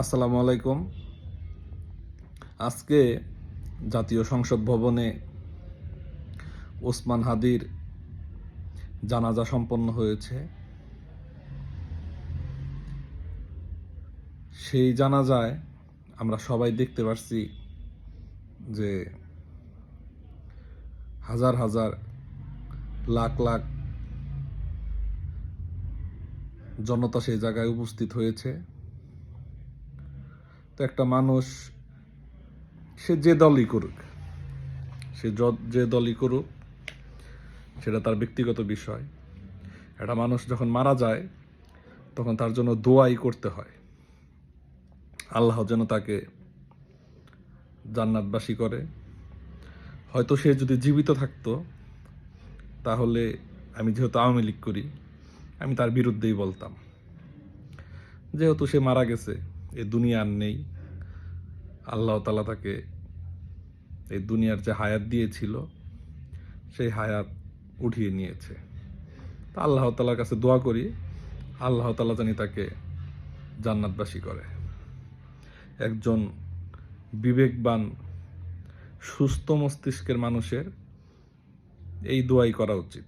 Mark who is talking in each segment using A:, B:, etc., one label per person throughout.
A: আসসালামু আলাইকুম। আজকে জাতীয় সংসদ ভবনে ওসমান হাদির জানাজা সম্পন্ন হয়েছে। সেই জানাজায় আমরা সবাই দেখতে পারছি যে হাজার হাজার, লাখ লাখ জনতা সেই জায়গায় উপস্থিত হয়েছে। তো একটা মানুষ, সে যে দলই করুক, সে যে দলই করুক, সেটা তার ব্যক্তিগত বিষয়। একটা মানুষ যখন মারা যায়, তখন তার জন্য দোয়াই করতে হয়। আল্লাহ যেন তাকে জান্নাতবাসী করে। হয়তো সে যদি জীবিত থাকতো, তাহলে আমি যেহেতু আওয়ামী লীগ করি, আমি তার বিরুদ্ধেই বলতাম। যেহেতু সে মারা গেছে এই দুনিয়ার নেই। আল্লাহ তালা তাকে এই দুনিয়ার যে হায়াত দিয়েছিল, সেই হায়াত উঠিয়ে নিয়েছে। তা আল্লাহ তালার কাছে দোয়া করি, আল্লাহ তালা জানি তাকে জান্নাতবাসী করে। একজন বিবেকবান, সুস্থ মস্তিষ্কের মানুষের এই দোয়াই করা উচিত।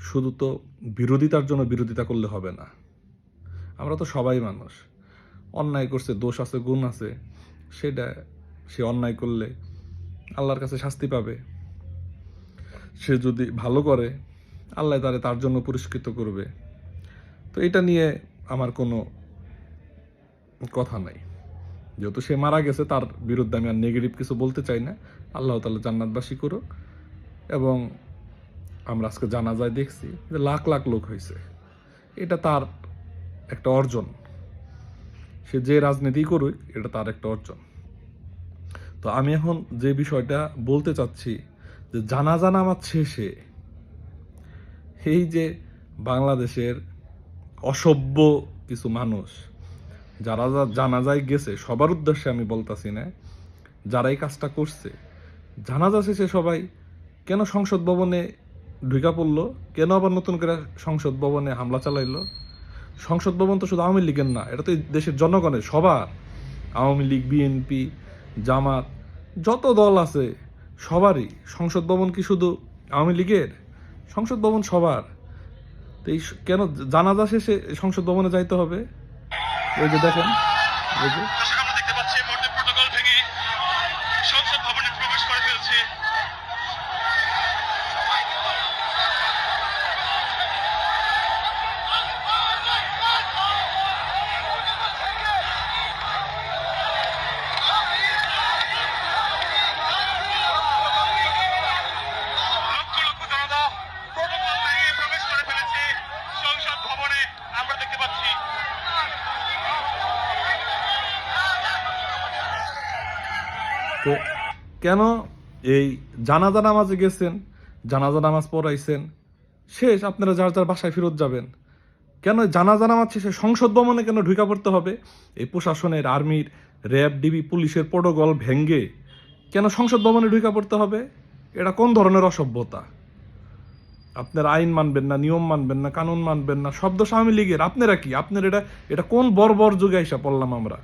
A: শুধু তো বিরোধিতার জন্য বিরোধিতা করলে হবে না। আমরা তো সবাই মানুষ। অন্যায় করছে, দোষ আছে, গুণ আছে, সেটা সে অন্যায় করলে আল্লাহর কাছে শাস্তি পাবে। সে যদি ভালো করে, আল্লাহ তারে তার জন্য পুরস্কৃত করবে। তো এটা নিয়ে আমার কোনো কথা নাই। যেহেতু সে মারা গেছে, তার বিরুদ্ধে আমি আর নেগেটিভ কিছু বলতে চাই না। আল্লাহ তালা জান্নাতবাসী করুক। এবং আমরা আজকে জানা যায় দেখছি যে লাখ লাখ লোক হয়েছে। এটা তার একটা অর্জন। সে যে রাজনীতি করুক, এটা তার একটা অর্জন। তো আমি এখন যে বিষয়টা বলতে চাচ্ছি, যে জানাজা নামাজ শেষে, এই যে বাংলাদেশের অসভ্য কিছু মানুষ, যারা যা জানাজায় গেছে, সবার উদ্দেশ্যে আমি বলতাছি না, যারা এই কাজটা করছে, জানাজা শেষে সবাই কেন সংসদ ভবনে ঢুকা পড়ল? কেন আবার নতুন করে সংসদ ভবনে হামলা চালাইলো? সংসদ ভবন তো শুধু আওয়ামী লীগের না, এটা তো দেশের জনগণের, সবার। আওয়ামী লীগ, বিএনপি, জামাত, যত দল আছে, সবারই সংসদ ভবন কি শুধু আওয়ামী লীগের? সংসদ ভবন সবার। তো এই কেন জানাজা শেষে সংসদ ভবনে যাইতে হবে? এই যে দেখেন, এই যে।
B: সংসদ ভবনে প্রবেশ করে ফেলছে
A: তো কেন এই জানাজা নামাজে গেছেন, জানাজা নামাজ পড়াইছেন, শেষ আপনারা যার যার বাসায় ফেরত যাবেন। কেন জানাজা নামাজ শেষে সংসদ ভবনে কেন ঢুকা পড়তে হবে? এই প্রশাসনের আর্মির, র্যাব, ডিবি, পুলিশের প্রোটোকল ভেঙ্গে কেন সংসদ ভবনে ঢুকা পড়তে হবে? এটা কোন ধরনের অসভ্যতা? আপনার আইন মানবেন না, নিয়ম মানবেন না, কানুন মানবেন না শব্দ আওয়ামী লীগের। আপনারা কি? আপনার এটা এটা কোন বর্বর যুগে এসে পড়লাম আমরা?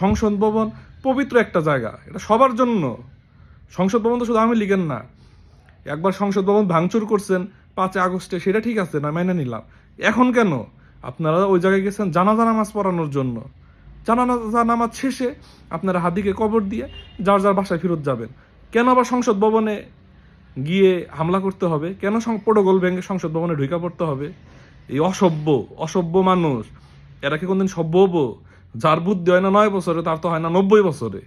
A: সংসদ ভবন পবিত্র একটা জায়গা। এটা সবার জন্য। সংসদ ভবন তো শুধু আওয়ামী লীগের না। একবার সংসদ ভবন ভাঙচুর করছেন পাঁচই আগস্টে, সেটা ঠিক আছে, না মেনে নিলাম। এখন কেন? আপনারা ওই জায়গায় গেছেন জানাজা নামাজ পড়ানোর জন্য। জানাজা নামাজ শেষে আপনারা হাদিকে কবর দিয়ে যার যার বাসায় ফেরত যাবেন। কেন আবার সংসদ ভবনে গিয়ে হামলা করতে হবে? কেন প্রোটোকল ভেঙে সংসদ ভবনে ঢুকা পড়তে হবে? এই অসভ্য অসভ্য মানুষ। এরা কি কোনদিন সভ্য যার বুদ্ধি হয় না নয় বছরে, তার তো হয় না নব্বই বছরে।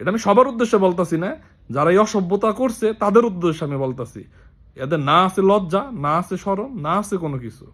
A: এটা আমি সবার উদ্দেশ্যে বলতাছি না, যারা এই অসভ্যতা করছে, তাদের উদ্দেশ্যে আমি বলতাছি। এদের না আছে লজ্জা, না আছে সরম না আছে কোনো কিছু।